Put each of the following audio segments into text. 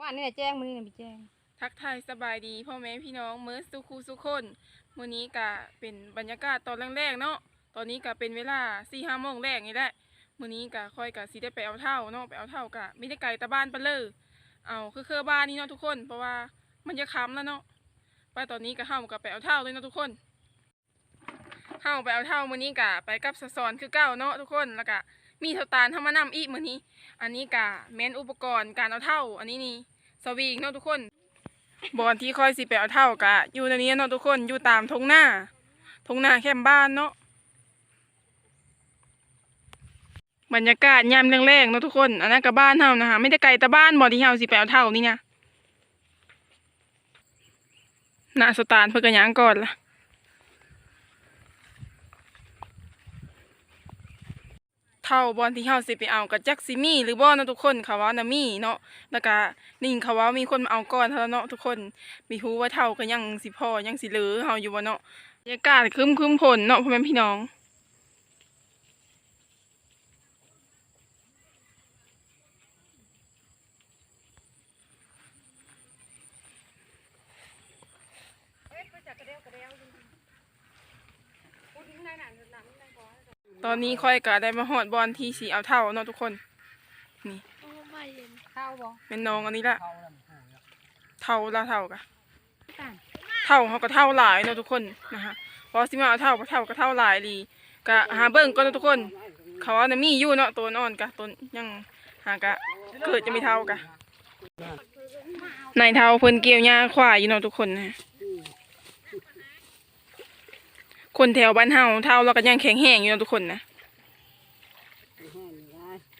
ว่านี่แหละแจ้งมันนี่นะพี่แจ้งทักทายสบายดีพ่อแม่พี่น้องเมื่อสุคูสุกคนมื้อนี้ก็เป็นบรรยากาศตอนแรกๆเนาะตอนนี้ก็เป็นเวลาสี่ห้าโมงแรกนี่แหละมื้อนี้ก็ค่อยก็สิได้ไปเอาเท่าเนาะไปเอาเท่าก็ไม่ได้ไกลตะบ้านไปเลยเอาคือคือบ้านนี่เนาะทุกคน เพราะว่ามันจะค้ำแล้วเนาะไปตอนนี้ก็เฮาก็ไปเอาเท่าเลยเนาะทุกคนเฮาไปเอาเท่ามื้อนี้ก็ไปกับสะสอนคือเก้าเนาะทุกคนแล้วก็ มีเท่าตาลเฮามานำอีกมือนี้ อันนี้ก็แม่นอุปกรณ์การเอาเท่า อันนี้นี่สวิงเนาะทุกคนบอนที่ค่อยสิไปเอาเท่ากะอยู่ในนี้เนาะทุกคนอยู่ตามทงหน้าทงหน้าแคมบ้านเนาะบรรยากาศยามแรงๆเนาะทุกคนอันนั้นกับบ้านเฮานะคะไม่ได้ไกลแต่บ้านบ่ที่เฮาสิไปเอาเท่านี่นะหน้าสตาร์เพื่อกระยางก่อนล่ะ เท่าบอลที่เฮาสิไปเอากับจักซิมี่หรือบ่เนาะทุกคนเขาว่านะมี่เนาะแล้วก็นิ่งเขาว่ามีคนมาเอาก่อนเท่าเนาะทุกคนมีฮู้ว่าเท่าก็ยังสิพ่อยังสิเหลือเฮาอยู่บ่เนาะบรรยากาศคึมคึมๆฝนเนาะพ่อแม่พี่น้อง ตอนนี้ค่อยก็ได้มาฮอดบอลที่สิเอาเท่าเนาะทุกคน นี่เข้าบ่เป็นน้องอันนี้ละเท่าละเท่ากะต่างเท่าเขาก็เท่าหลายเนาะทุกคนนะคะเพอสิมาเอาเท่าก็เท่าก็เท่าหลายดีก็หาเบิ่งก่อนเนาะทุกคน เขาว่านะมีอยู่เนาะตัวอ่อนกะตัวยังหากะเกิดจะไม่เท่ากะในเท่าเพิ่นเกี่ยวหญ้าควายอยู่เนาะทุกคนนะ คนแถวบ้านเฮาเท่าเราก็ยังแข็งแห้งอยู่เนาะทุกคนนะ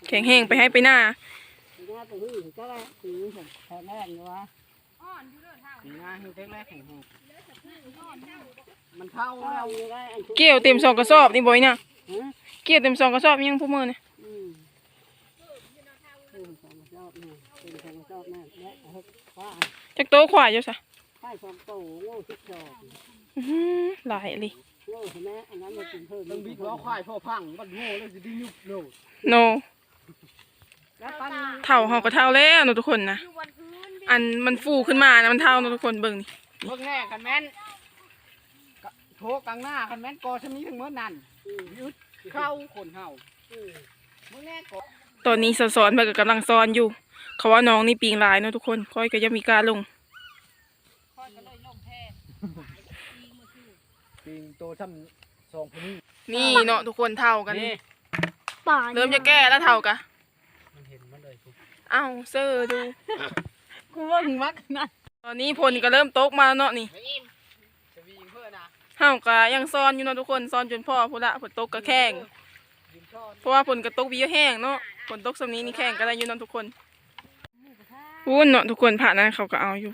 แข็งแห้งไปให้ไปหน้า Nhà tôi hư cái này thì phải phải nó làm như vậy. อ่อนอยู่เด้อเท่า Thì nhà hư cái này thành hộp. Mình thâu đâu như đây anh chú. เกี่ยวเต็มสองกระสอบนี่บ่อยเนี่ย Hả? เกี่ยวเต็มสองกระสอบยังพวกมือเนี่ย Ừ. Ừ, xong một giọt này, ừ, xong một giọt này. Đấy, hết quá. จักโต๊ะขวายอยู่ซะ Hai xong tổ ngô thích giọt. อื้อหือหลายเลย Ngô thì mẹ, anh ăn một chừng hơn. ต้องบิดล้อควายพอพังมันโง่เลยสิได้ยุบโลดโน Đã pan เท่าเฮาก็เท่าแล้วเนาะทุกคนนะอยู่วันพื้นอันมันฟูขึ้นมานะมันเท่าเนาะทุกคนเบิ่งนี่เบิ่งแน่กันแม่นกะโถกลางหน้ากันแม่นกอชำนี้ทั้งเมื่อนั่นยุดเข้าคนเฮาเบิ่งแน่กอตอนนี้สอนๆเพิ่นก็กำลังสอนอยู่ เขาว่าน้องนี่ปีงหลายเนาะทุกคนค่อยก็ยังมีการลง ค่อยก็เลยลงแท้ ปิงโตทำสองคนนี้นี่เนาะทุกคนเท่ากัน นี่เริ่มจะแก้แล้วเท่ากะมันเห็นมันเลยทุกเอ้าเซอร์ดู Cô vâng mắt này. ตอนนี้พลก็เริ่มตกมาแล้วเนาะนี่ไม่อิ่มจะวิ่งเพื่อนะเฮาก็ยังซ้อนอยู่เนาะทุกคนซ้อนจนพ่อพุ่นละฝนตกก็แข้งยืนช้อนเพราะว่าฝนก็ตกบีแห้งเนาะฝนตกสำนี้นี่แข้งก็ได้อยู่เนาะทุกคนวุ้นเนาะทุกคนผ่านนั้นเขาก็เอาอยู่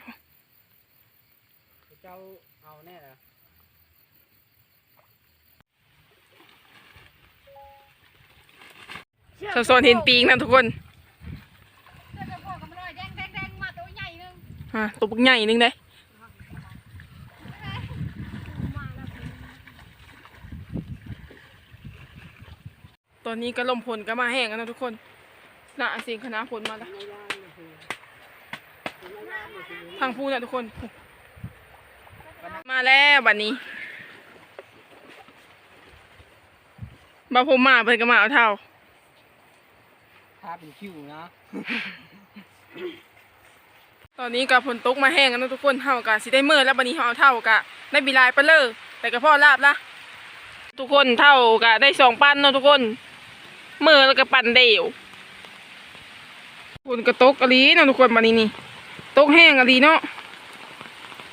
เจ้า อสอนเห็นปีงนะทุกคนเสื้อกง่ายแดงแดงแดงมาตัวใหญ่นึงตัวบักใหญ่หนึงเด้ตอนนี้ก็ลมพลก็มาแห้งกันนะทุกคนน่ะสียงคณะพลมาแล้วทางพูนะทุกคน มาแล้วบัดนี้บาวผมมาเพิ่นก็มาเอาเท่า้าเป็นคิวนะ ตอนนี้กับฝนตกมาแห้งกันนะทุกคนเฮากะสิได้เมื่อแล้วบัดนี้เฮาเอาเท่ากะได้บิลายไปเลยแต่ก็พ่อลาบละทุกคนเท่ากะได้สองปั้นเนาะทุกคนเมื่อแล้วก็ปันเดียวฝนก็ตกอะลีเนาะทุกคนบัดนี้นี่ตกแห้งอะลีเนาะ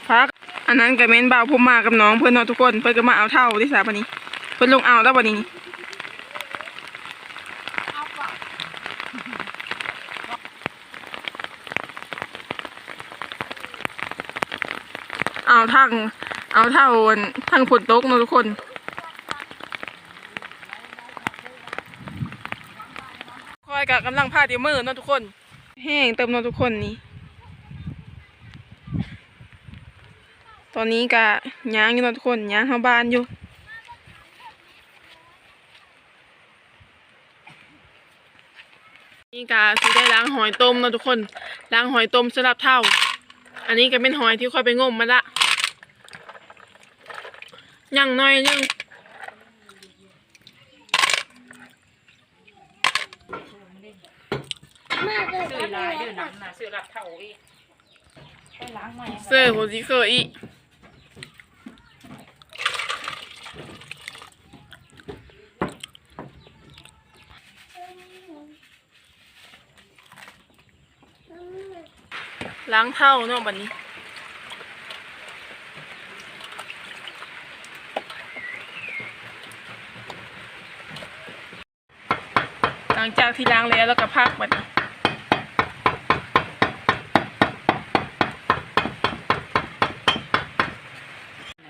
พักอันนั้นก็แม่นบ่าวผมมากับน้องเพิ่อนเนาะทุกคนเพิ่อนก็มาเอาเท่าที่สาบัดนี้ เพิ่อนลงเอาแล้วบัดนี้ เอาทั้งเอาเท่าอันทั้งฝนตกเนาะทุกคนคอยกับกำลังพาเดียวมือเนาะทุกคน แห้งเติมเนะทุกคนนี่ตอนนี้กะย่างอยู่เนาะทุกคนย่างเข้าบ้านอยู่นี่กาสิได้ล้างหอยต้มเนาะทุกคนล้างหอยต้มสำหรับเท่า อันนี้ก็เป็นหอยที่ค่อยไปงมมาละ ยังน้อยยังซื้อลายเด้อหนังน่ะซื้อรับเท่าอีกไปล้างใหม่เสื้อโหสิเคยอีล้างเท่าเนาะบัดนี้ ลังจากที่ล้างแล้วแล้วก็พักบัน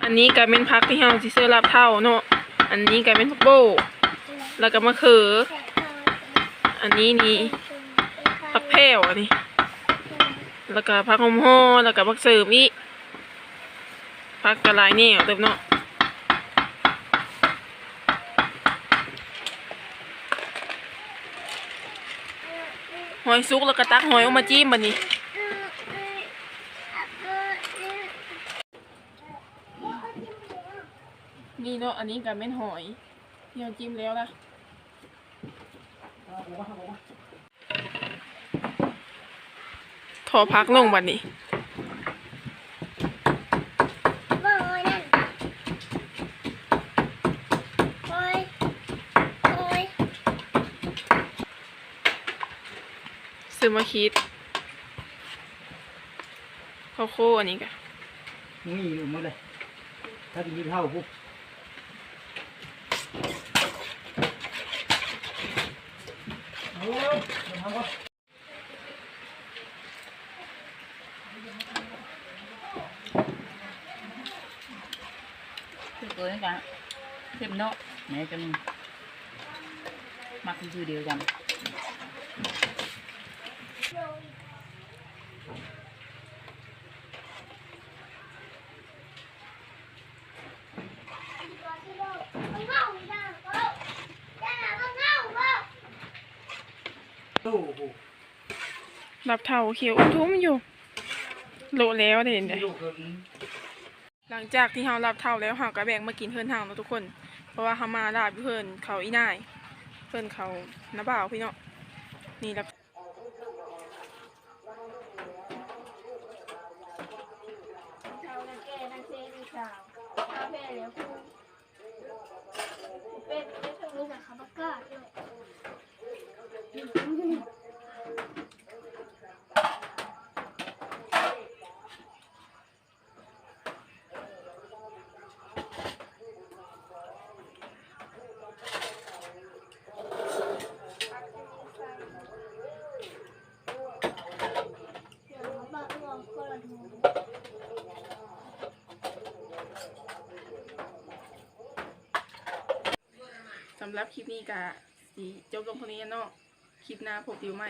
อันนี้ก็เป็นพักที่เฮาสิเสื้อรับเท่าเนาะอันนี้ก็เป็นพักโบแล้วก็มะเขือ อันนี้นี่พักแพ้วอันนี้ แล้วก็พักหอมห่อแล้วก็พักเสริมอีกพักกระลายแนวเต็มเนาะ หอยซุกแล้วก็ตักหอยออกมาจิ้มบัดนี้นี่เนาะอันนี้ก็เป็นหอยที่เราจิ้มแล้วล่ะถอพักลงบัดนี้ ซื้อมาคิดข้าวโคอันนี้ก็นี่อยู่หมดเลย ถ้าจะมีเท่าปุ๊บซื้อเกินกันเต็มเนาะแม่จะมีมักคือเดียวกัน รับเท่าเขียวทุ่มอยู่โลแล้วเห็นเด้ลูกเกินหลังจากที่เรารับเท่าแล้วเราก็แบ่งมากินเพื่อนทางเนาะทุกคน เพราะว่าเขามาลาบอยู่เพื่อนเขาอีนาย เพื่อนเขาน้าบ่าวพี่เนาะนี่รับชาวนาแก่นาเซนีสาวชาวแพ่แล้วคือเป็นเป็นตรงนี้นะคะบักกาด้วยำหรับคลิปนี้ก็สีจบลงเท่านี้เนาะคลิปหน้าพบดิวใหม่